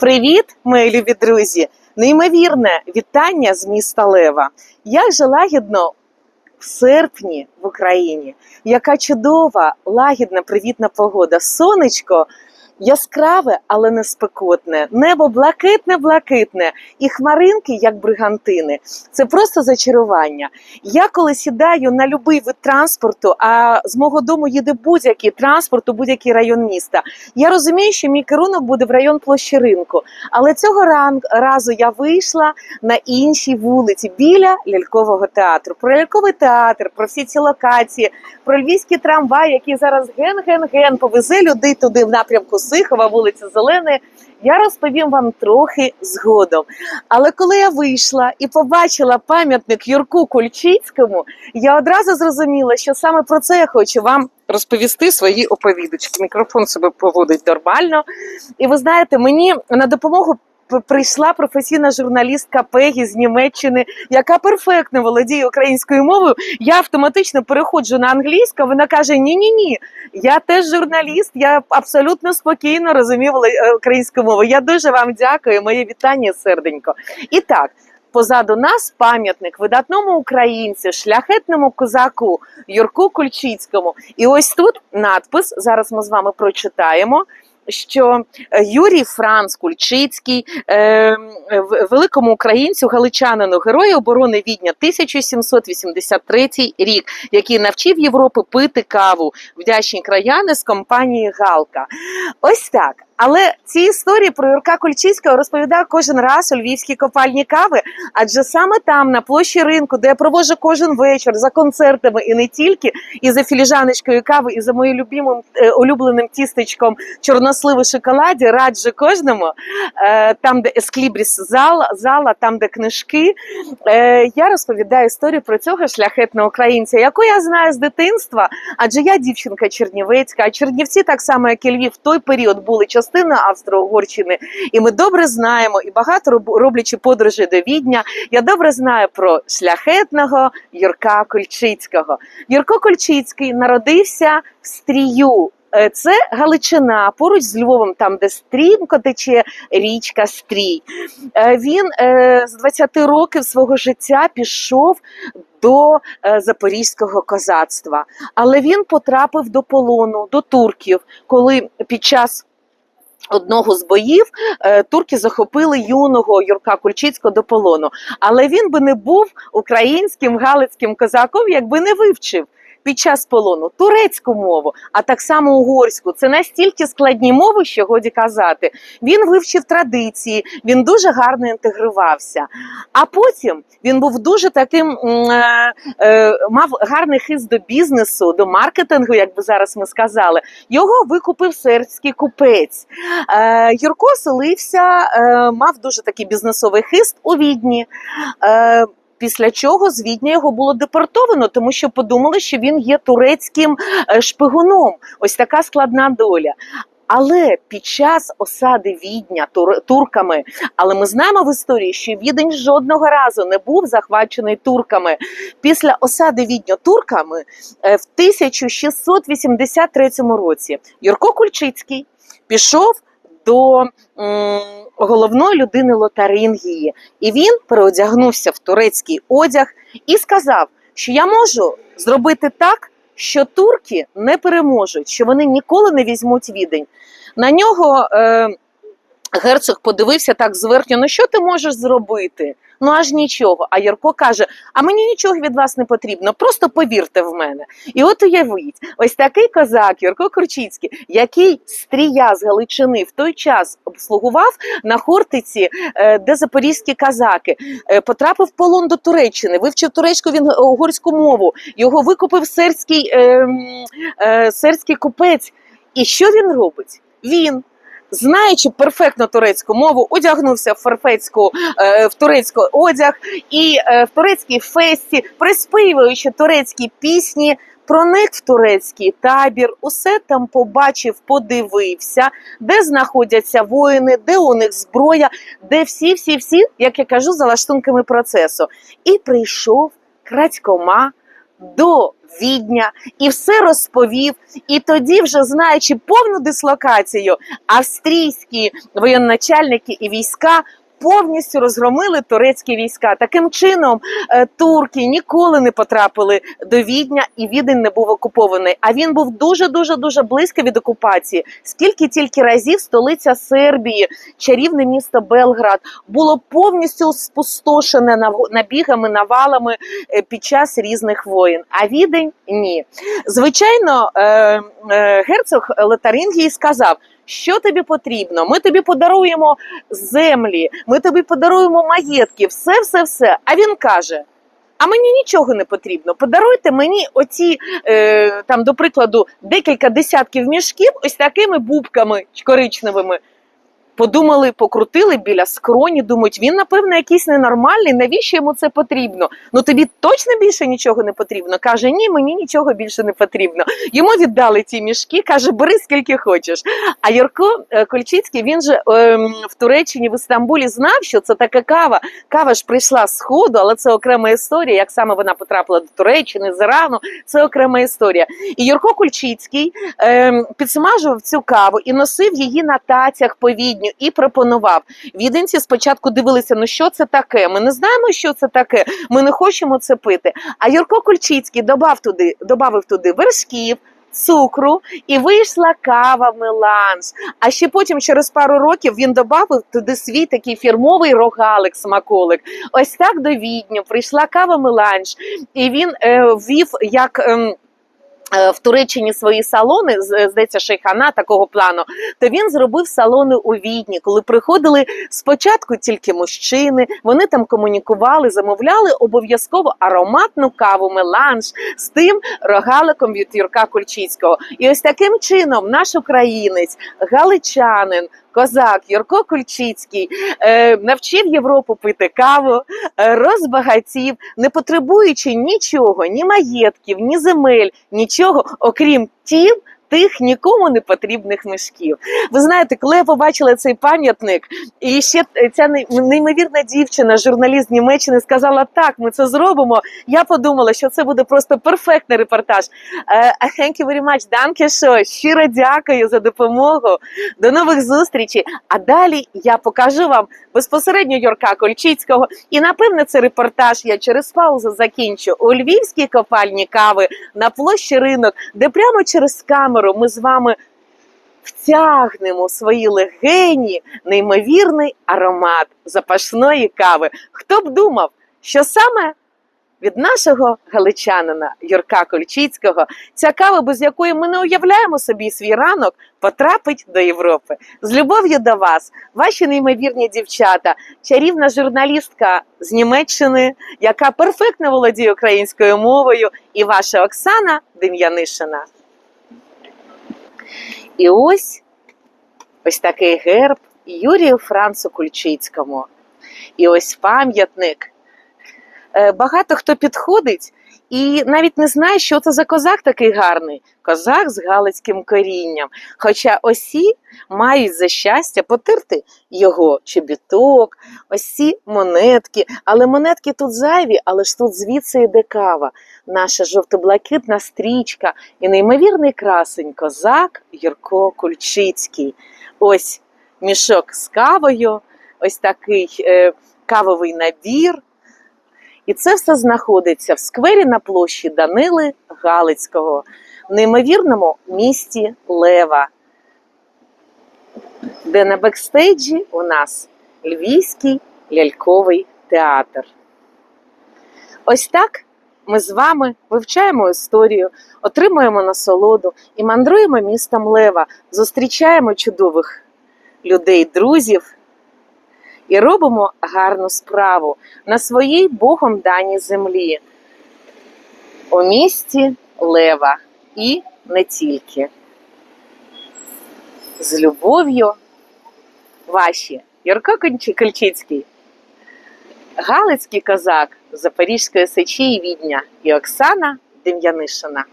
Привіт, мої любі друзі! Неймовірне вітання з міста Лева. Як же лагідно в серпні в Україні, яка чудова, лагідна, привітна погода. Сонечко яскраве, але не спекотне. Небо блакитне-блакитне, і хмаринки, як бригантини. Це просто зачарування. Я коли сідаю на будь-який вид транспорту, а з мого дому їде будь-який транспорт у будь-який район міста. Я розумію, що мій керунок буде в район площі ринку. Але цього ран- разу я вийшла на іншій вулиці біля лялькового театру. Про ляльковий театр, про всі ці локації, про львівський трамвай, який зараз ген-ген-ген повезе людей туди в напрямку Сихова, вулиця Зеленої. Я розповім вам трохи згодом. Але коли я вийшла і побачила пам'ятник Юрку Кульчицькому, я одразу зрозуміла, що саме про це я хочу вам розповісти свої оповідочки. Мікрофон себе поводить нормально. І ви знаєте, мені на допомогу прийшла професійна журналістка Пегі з Німеччини, яка перфектно володіє українською мовою. Я автоматично переходжу на англійську. Вона каже: Ні, ні, ні. Я теж журналіст, я абсолютно спокійно розумію е, українську мову. Я дуже вам дякую. Моє вітання, серденько. І так. Позаду нас пам'ятник видатному українцю, шляхетному козаку Юрку Кульчицькому. І ось тут надпис. Зараз ми з вами прочитаємо. Що е, Юрій Франц Кульчицький, е, великому українцю, галичанину, герою оборони Відня 1783 рік, який навчив Європи пити каву, вдячні краяни з компанії Галка. Ось так. Але ці історії про Юрка Кульчицького розповідаю кожен раз у львівській копальні кави, адже саме там, на площі ринку, де я проводжу кожен вечір за концертами і не тільки, і за філіжаночкою кави, і за моїм любимим е, улюбленим тістечком чорносливу шоколаді, раджу кожному. Е, там, де есклібріс зала, зала, там, де книжки. Е, я розповідаю історію про цього шляхетного українця, яку я знаю з дитинства, адже я дівчинка чернівецька, а Чернівці, так само як і Львів, в той період були частиною Австро-Угорщини, і ми добре знаємо, і багато роблячи подорожі до Відня, я добре знаю про шляхетного Юрка Кульчицького. Юрко Кульчицький народився в Стрію. Е, Це Галичина, поруч з Львовом, там, де стрімко тече річка Стрій. Е, Він е, з 20 років свого життя пішов до запорізького козацтва, але він потрапив до полону, до турків, коли під час одного з боїв е, турки захопили юного Юрка Кульчицького до полону. Але він би не був українським галицьким козаком, якби не вивчив. Під час полону турецьку мову, а так само угорську. Це настільки складні мови, що годі казати. Він вивчив традиції, він дуже гарно інтегрувався. А потім він був дуже таким, е, е, мав гарний хист до бізнесу, до маркетингу, як би зараз ми сказали. Його викупив сербський купець. Е, Юрко селився, мав дуже такий бізнесовий хист у Відні. Після чого з Відня його було депортовано, тому що подумали, що він є турецьким е, шпигуном. Ось така складна доля. Але під час осади Відня тур- турками, але ми знаємо в історії, що Відень жодного разу не був захвачений турками. Після осади Відня турками е, в 1683 році Юрко Кульчицький пішов до головної людини Лотарингії, і він переодягнувся в турецький одяг і сказав, що я можу зробити так, що турки не переможуть, що вони ніколи не візьмуть відень. На нього е, герцог подивився так зверхньо: ну що ти можеш зробити? Ну аж нічого. А Ярко каже: А мені нічого від вас не потрібно, просто повірте в мене. І от уявіть, ось такий козак, Юрко Курчицький, який стрія з Галичини в той час обслугував на Хортиці, е, де запорізькі казаки, е, потрапив в полон до Туреччини, вивчив турецьку він угорську мову, його викупив сербський, е, е, сербський купець. І що він робить? Він. Знаючи перфектно турецьку мову, одягнувся в фарфецьку е, в турецький одяг і е, в турецькій фесті, приспівуючи турецькі пісні, проник в турецький табір, усе там побачив, подивився, де знаходяться воїни, де у них зброя, де всі, всі, всі, як я кажу, за лаштунками процесу. І прийшов крадькома до Відня і все розповів. І тоді, вже знаючи повну дислокацію, австрійські воєначальники і війська. Повністю розгромили турецькі війська. Таким чином, е, турки ніколи не потрапили до Відня, і Відень не був окупований. А він був дуже дуже дуже близько від окупації. Скільки тільки разів столиця Сербії, чарівне місто Белград, було повністю спустошене набігами, навалами е, під час різних воєн. А Відень ні. Звичайно, е, герцог Лотарингії сказав. Що тобі потрібно? Ми тобі подаруємо землі, ми тобі подаруємо маєтки, все, все, все. А він каже: а мені нічого не потрібно. Подаруйте мені оці, е, там, до прикладу, декілька десятків мішків ось такими бубками коричневими. Подумали, покрутили біля скроні, думають, він, напевно, якийсь ненормальний, навіщо йому це потрібно? Ну тобі точно більше нічого не потрібно? Каже, ні, мені нічого більше не потрібно. Йому віддали ті мішки, каже, бери скільки хочеш. А Юрко е, Кольчицький, він же ем, в Туреччині, в Істамбулі знав, що це така кава. Кава ж прийшла з Сходу, але це окрема історія. Як саме вона потрапила до Туреччини, з Ірану, це окрема історія. І Юрко Кульчицький ем, підсмажував цю каву і носив її на тацях по відню і пропонував. Віденці спочатку дивилися, ну що це таке? Ми не знаємо, що це таке. Ми не хочемо це пити. А Юрко Кульчицький додав туди, додав туди вершків. Цукру і вийшла кава меланж. А ще потім, через пару років, він додав туди свій такий фірмовий рогалик смаколик. Ось так до Відню прийшла кава меланж, і він е, як. е, В Туреччині свої салони, здається, шейхана такого плану, то він зробив салони у Відні, коли приходили спочатку тільки мужчини, вони там комунікували, замовляли обов'язково ароматну каву меланж з тим рогаликом від Юрка Кульчицького. І ось таким чином наш українець, галичанин, козак Юрко Кульчицький е, навчив Європу пити каву, е, розбагатів, не потребуючи нічого, ні маєтків, ні земель, нічого, окрім тім. Тих нікому не потрібних мішків. Ви знаєте, коли я побачила цей пам'ятник, і ще ця неймовірна дівчина, журналіст Німеччини, сказала: так, ми це зробимо. Я подумала, що це буде просто перфектний репортаж. Е, Thank you very much, danke schön. Щиро дякую за допомогу. До нових зустрічей. А далі я покажу вам безпосередньо Юрка Кольчицького. І напевне це репортаж я через паузу закінчу у львівській копальні кави на площі ринок, де прямо через камеру ми з вами втягнемо в свої легені неймовірний аромат запашної кави. Хто б думав, що саме від нашого галичанина Юрка Кольчицького ця кава, без якої ми не уявляємо собі свій ранок, потрапить до Європи. З любов'ю до вас, ваші неймовірні дівчата, чарівна журналістка з Німеччини, яка перфектно володіє українською мовою, і ваша Оксана Дем'янишина. І ось ось такий герб Юрію Францу Кульчицькому. І ось пам'ятник. Е, Багато хто підходить і навіть не знає, що це за козак такий гарний. Козак з галицьким корінням. Хоча осі мають за щастя потерти його чобіток, ось ці монетки. Але монетки тут зайві, але ж тут звідси йде кава, наша жовто-блакитна стрічка і неймовірний красень козак Юрко Кульчицький. Ось мішок з кавою, ось такий е, кавовий набір. І це все знаходиться в сквері на площі Данили Галицького, в неймовірному місті Лева, де на бекстейджі у нас Львівський ляльковий театр. Ось так ми з вами вивчаємо історію, отримуємо насолоду і мандруємо містом Лева, зустрічаємо чудових людей, друзів і робимо гарну справу на своїй Богом даній землі, у місті Лева і не тільки. З любов'ю ваші Юрко Кольчицький, Галицький козак Запорізької сечі і Відня і Оксана Дем'янишина.